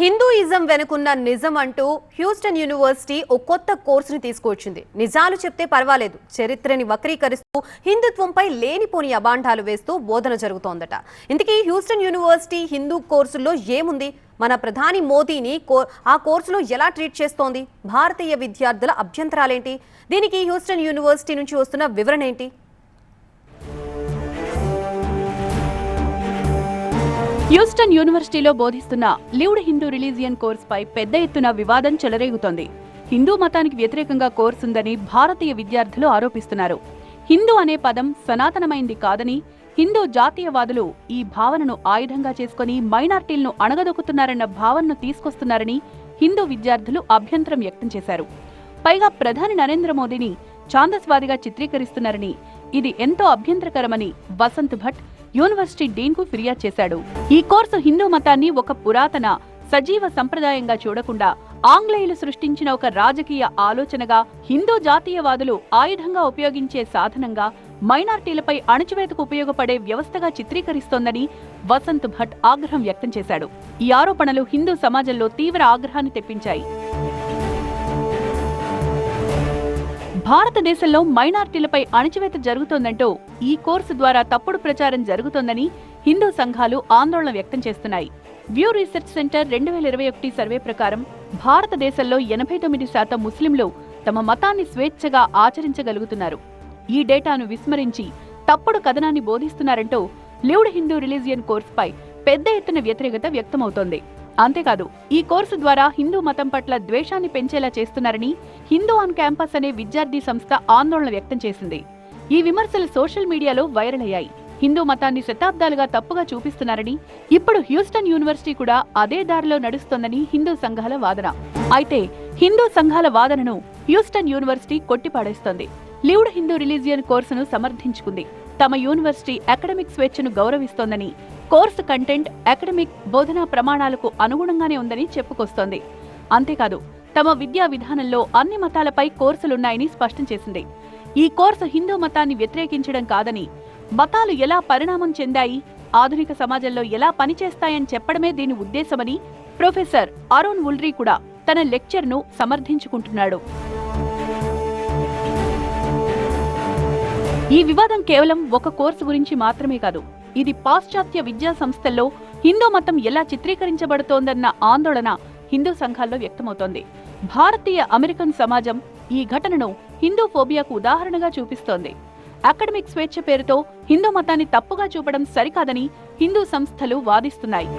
Hinduism వెనుకున్న నిజం అంటూ హ్యూస్టన్ యూనివర్సిటీ ఓ కొత్త కోర్సుని తీసుకొచ్చింది నిజాలు చెప్తే పర్వాలేదు. చరిత్రని వక్రీకరిస్తూ హిందుత్వంపై లేనిపోని అబాండాలు వేస్తూ బోధన జరుగుతోందట. ఇందుకే హ్యూస్టన్ యూనివర్సిటీ హిందూ కోర్సుల్లో ఏముంది? మన ప్రధాని మోదీని ఆ కోర్సులో ఎలా ట్రీట్ చేస్తోంది? భారతీయ విద్యార్థుల అభ్యంతరాలేంటి? దీనికి హ్యూస్టన్ యూనివర్సిటీ నుంచి వస్తున్న వివరణ ఏంటి హ్యూస్టన్ యూనివర్సిటీలో బోధిస్తున్న లివ్డ్ హిందూ రిలీజియన్ కోర్సుపై పెద్ద ఎత్తున వివాదం చెలరేగుతోంది. హిందూ మతానికి వ్యతిరేకంగా కోర్సు ఉందని భారతీయ విద్యార్థులు ఆరోపిస్తున్నారు. హిందూ అనే పదం సనాతనమైంది కాదని హిందూ జాతీయవాదులు ఈ భావనను ఆయుధంగా చేసుకుని మైనార్టీలను అణగదొక్కుతున్నారన్న భావనను తీసుకొస్తున్నారని హిందూ విద్యార్థులు అభ్యంతరం వ్యక్తం చేశారు. పైగా ప్రధాని నరేంద్ర మోదీని ఛాందస్వాదిగా చిత్రీకరిస్తున్నారని ఇది ఎంతో అభ్యంతరకరమని వసంత్ భట్ యూనివర్సిటీ డీన్కు ఫిర్యాదు చేశాడు. ఈ కోర్సు హిందూ మతాన్ని ఒక పురాతన సజీవ సంప్రదాయంగా చూడకుండా ఆంగ్లేయులు సృష్టించిన ఒక రాజకీయ ఆలోచనగా హిందూ జాతీయవాదులు ఆయుధంగా ఉపయోగించే సాధనంగా మైనార్టీలపై అణచివేతకు ఉపయోగపడే వ్యవస్థగా చిత్రీకరిస్తోందని వసంత్ భట్ ఆగ్రహం వ్యక్తం చేశాడు. ఈ ఆరోపణలు హిందూ సమాజంలో తీవ్ర ఆగ్రహాన్ని తెప్పించాయి. భారతదేశంలో మైనార్టీలపై అణచివేత జరుగుతోందంటూ ఈ కోర్సు ద్వారా తప్పుడు ప్రచారం జరుగుతోందని హిందూ సంఘాలు ఆందోళన వ్యక్తం చేస్తున్నాయి. వ్యూ రీసెర్చ్ సెంటర్ రెండు వేల ఇరవై ఒకటి సర్వే ప్రకారం భారతదేశంలో ఎనభై తొమ్మిది శాతం ముస్లింలు తమ మతాన్ని స్వేచ్ఛగా ఆచరించగలుగుతున్నారు. ఈ డేటాను విస్మరించి తప్పుడు కథనాన్ని బోధిస్తున్నారంటూ లివ్డ్ హిందూ రిలీజియన్ కోర్సుపై పెద్ద ఎత్తున వ్యతిరేకత వ్యక్తమవుతోంది. అంతేకాదు ఈ కోర్సు ద్వారా హిందూ మతం పట్ల ద్వేషాన్ని పెంచేలా చేస్తున్నారని హిందూ ఆన్ క్యాంపస్ అనే విద్యార్థి సంస్థ ఆందోళన వ్యక్తం చేసింది. ఈ విమర్శలు సోషల్ మీడియాలో వైరల్ అయ్యాయి. హిందూ మతాన్ని శతాబ్దాలుగా తప్పుగా చూపిస్తున్నారని ఇప్పుడు హ్యూస్టన్ యూనివర్సిటీ కూడా అదే దారిలో నడుస్తోందని హిందూ సంఘాల వాదన. అయితే హిందూ సంఘాల వాదనను హ్యూస్టన్ యూనివర్సిటీ కొట్టిపాడేస్తోంది. లివ్డ్ హిందూ రిలీజియన్ కోర్సును సమర్థించుకుంది. తమ యూనివర్సిటీ అకాడమిక్ స్వేచ్ఛను గౌరవిస్తోందని కోర్సు కంటెంట్ అకాడమిక్ బోధనా ప్రమాణాలకు అనుగుణంగానే ఉందని చెప్పుకొస్తోంది. అంతేకాదు తమ విద్యా విధానంలో అన్ని మతాలపై కోర్సులున్నాయని స్పష్టం చేసింది. ఈ కోర్సు హిందూ మతాన్ని వ్యతిరేకించడం కాదని మతాలు ఎలా పరిణామం చెందాయి ఆధునిక సమాజంలో ఎలా పనిచేస్తాయని చెప్పడమే దీని ఉద్దేశమని ప్రొఫెసర్ అరుణ్ ఉల్రీ కూడా తన లెక్చర్ను సమర్థించుకుంటున్నాడు. ఈ వివాదం కేవలం ఒక కోర్సు గురించి మాత్రమే కాదు ఇది పాశ్చాత్య విద్యా సంస్థల్లో హిందూ మతం ఎలా చిత్రీకరించబడుతోందన్న ఆందోళన హిందూ సంఘాల్లో వ్యక్తమవుతోంది. భారతీయ అమెరికన్ సమాజం ఈ ఘటనను హిందూ ఫోబియాకు ఉదాహరణగా చూపిస్తోంది. అకాడమిక్ స్వేచ్ఛ పేరుతో హిందూ మతాన్ని తప్పుగా చూపడం సరికాదని హిందూ సంస్థలు వాదిస్తున్నాయి.